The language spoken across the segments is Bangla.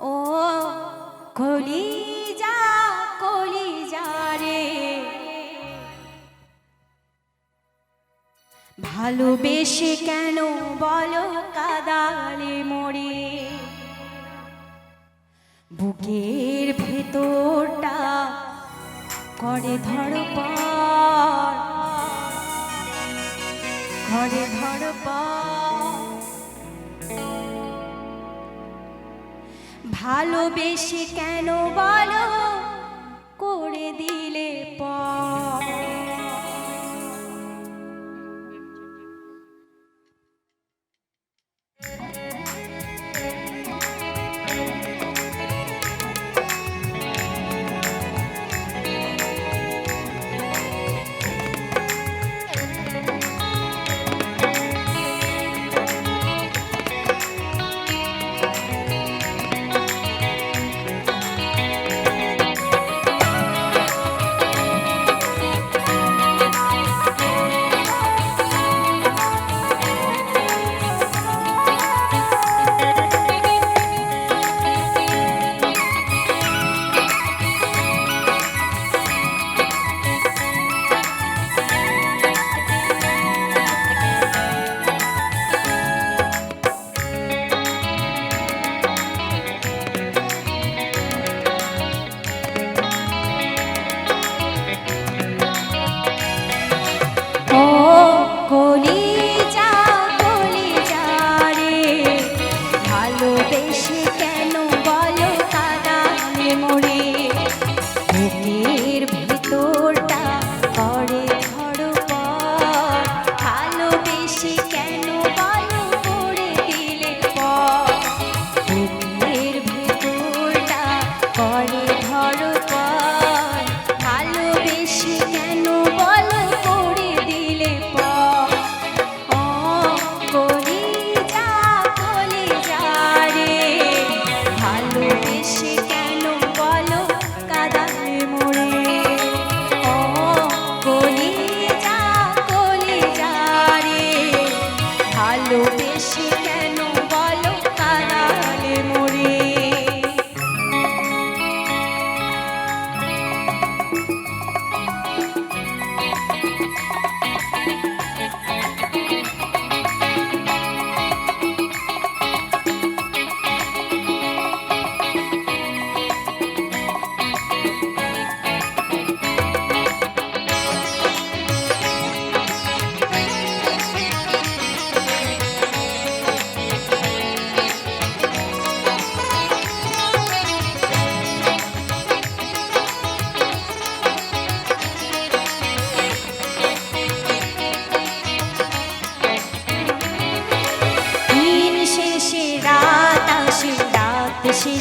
ও কলি যা কলি যা রে। ভালোবেসে কেন বলো কাদালে মরে? বুকের ভেতরটা করে ধর পর ঘরে ধর পর ভালোবেসে কেন বলো? করে দিলে পর। ভালোবেসে কেন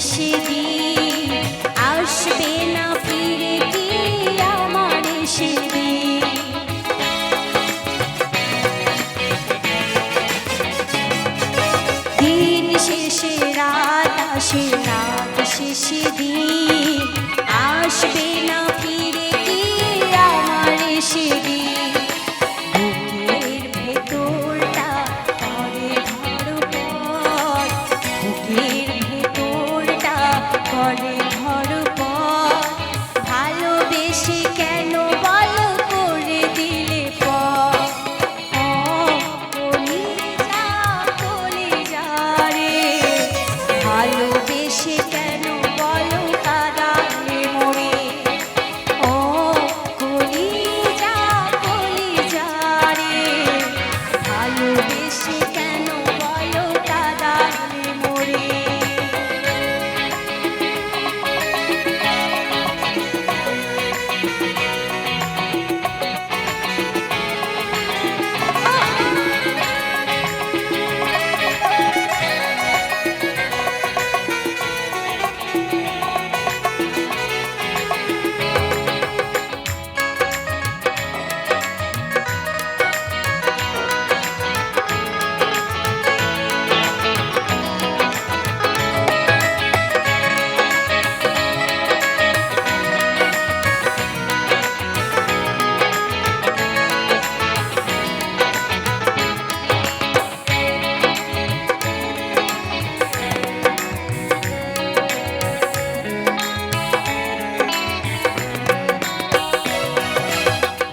সেদিন ভালোবেসে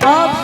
Up.